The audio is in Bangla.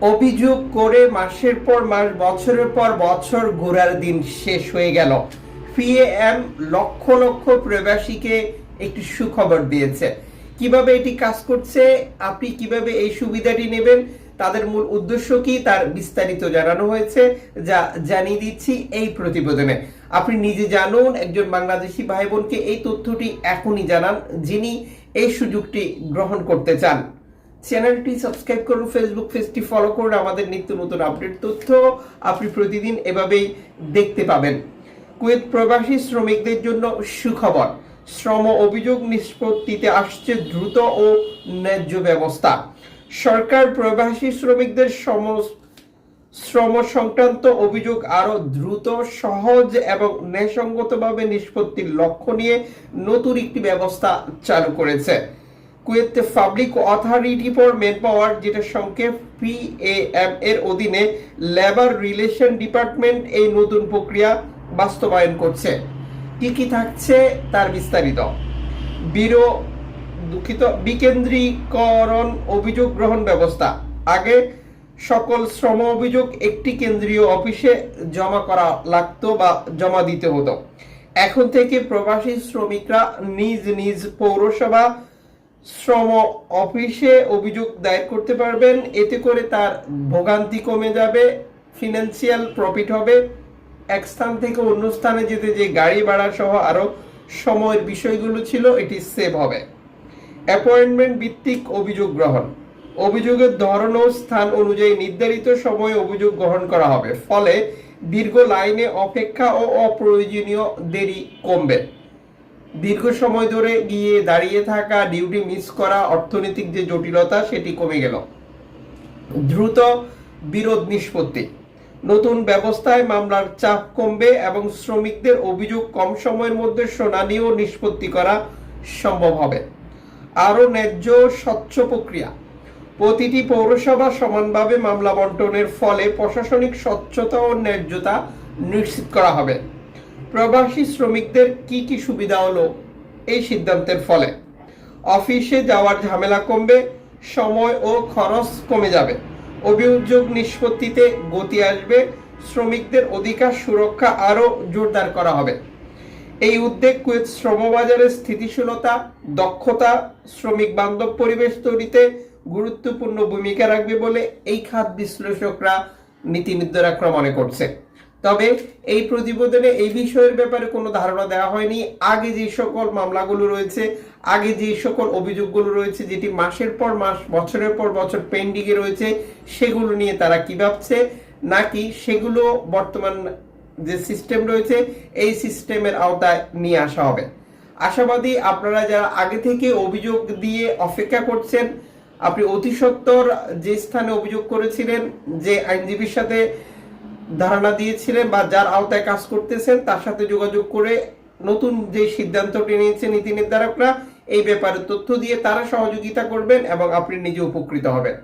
অভিযোগ করে মাসের পর মাস, বছরের পর বছর ঘোরার দিন শেষ হয়ে গেল। পিএম লক্ষ লক্ষ প্রবাসীকে একটি সুখবর দিয়েছে। কীভাবে এটি কাজ করছে, আপনি কীভাবে এই সুবিধাটি নেবেন, তাদের মূল উদ্দেশ্য কি, তার বিস্তারিত জানানো হয়েছে, যা জানিয়ে দিচ্ছি এই প্রতিবেদনে। আপনি নিজে জানুন, একজন বাংলাদেশি ভাই বোনকে এই তথ্যটি এখনই জানান যিনি এই সুযোগটি গ্রহণ করতে চান। চ্যানেলটি সাবস্ক্রাইব করুন ফেসবুক পেজটি ফলো করুন, আমাদের নিত্য নতুন আপডেট তথ্য আপনি প্রতিদিন এভাবেই দেখতে পাবেন। কুয়েত প্রবাসী শ্রমিকদের জন্য সুখবর, শ্রম অভিযোগ নিষ্পত্তিতে আসছে দ্রুত ও ন্যায্য ব্যবস্থা। সরকার প্রবাসী শ্রমিকদের সম, শ্রম সংক্রান্ত অভিযোগ আরও দ্রুত, সহজ এবং ন্যায়সঙ্গতভাবে নিষ্পত্তির লক্ষ্য নিয়ে নতুন একটি ব্যবস্থা চালু করেছে। Kuwait public authority for man power যেটা সংক্ষেপ পিএএম এর অধীনে লেবার রিলেশন ডিপার্টমেন্ট এই নতুন প্রক্রিয়া বাস্তবায়ন করছে। কি কি থাকছে তার বিস্তারিত। বিরো দুঃখিত, বিকেন্দ্রীকরণ অভিযোগ গ্রহণ ব্যবস্থা। আগে সকল শ্রম অভিযোগ একটি কেন্দ্রীয় অফিসে জমা করা লাগতো বা জমা দিতে হতো। এখন থেকে প্রবাসী শ্রমিকরা নিজ নিজ পৌরসভা শ্রম অফিসে অভিযোগ দায়ের করতে পারবেন। এতে করে তার ভোগান্তি কমে যাবে ফিনান্সিয়াল প্রফিট হবে। এক স্থান থেকে অন্য স্থানে যেতে যে গাড়ি ভাড়া সহ আরও সময়ের বিষয়গুলো ছিল, এটি সেভ হবে। অ্যাপয়েন্টমেন্ট ভিত্তিক অভিযোগ গ্রহণ। অভিযোগের ধরন ও স্থান অনুযায়ী নির্ধারিত সময়ে অভিযোগ গ্রহণ করা হবে। ফলে দীর্ঘ লাইনে অপেক্ষা ও অপ্রয়োজনীয় দেরি কমবে। দীর্ঘ সময় ধরে গিয়ে দাঁড়িয়ে থাকা ডিউটি মিস করা অর্থনৈতিক যে জটিলতা, সেটি কমে গেল। দ্রুত বিরোধ নিষ্পত্তি। নতুন ব্যবস্থায় মামলার চাপ কমবে এবং শ্রমিকদের অভিযোগ কম সময়ের মধ্যে শুনানি ও নিষ্পত্তি করা সম্ভব হবে। আরও ন্যায্য, স্বচ্ছ প্রক্রিয়া। প্রতিটি পৌরসভা সমানভাবে মামলা বন্টনের ফলে প্রশাসনিক স্বচ্ছতা ও ন্যায্যতা নিশ্চিত করা হবে। প্রবাসী শ্রমিকদের কি কি সুবিধা হলো এই সিদ্ধান্তের ফলে? অফিসে যাওয়ার ঝামেলা কমবে, সময় ও খরচ কমে যাবে। অভিযোগ নিষ্পত্তিতে গতি আসবে, শ্রমিকদের অধিকার সুরক্ষা আরও জোরদার করা হবে। এই উদ্যোগ কুয়েত শ্রমবাজারের স্থিতিশীলতা, দক্ষতা, শ্রমিক বান্ধব পরিবেশ তৈরিতে গুরুত্বপূর্ণ ভূমিকা রাখবে বলে এই খাত বিশ্লেষকরা নীতি নির্ধারকরা মনে করছে। তবে এই প্রতিবেদনে এই বিষয়ের ব্যাপারে কোনো ধারণা দেওয়া হয়নি। আগে যে সকল মামলাগুলো রয়েছে, আগে যে সকল অভিযোগগুলো রয়েছে, যেটি মাসের পর মাস, বছরের পর বছর পেন্ডিংয়ে রয়েছে, সেগুলো নিয়ে তারা কি ভাবছে? নাকি সেগুলো বর্তমান যে সিস্টেম রয়েছে, এই সিস্টেমের আওতায় নিয়ে আসা হবে? আশাবাদী আপনারা যারা আগে থেকে অভিযোগ দিয়ে অপেক্ষা করছেন, আপনি অতি সত্বর যে স্থানে অভিযোগ করেছিলেন যে আইনজীবীর সাথে ধারণা দিয়েছিলেন বা যার আওতায় কাজ করতেছেন, তার সাথে যোগাযোগ করে নতুন যে সিদ্ধান্তটি নিয়েছে নীতি নির্ধারকরা, এই ব্যাপারে তথ্য দিয়ে তারা সহযোগিতা করবেন এবং আপনি নিজে উপকৃত হবেন।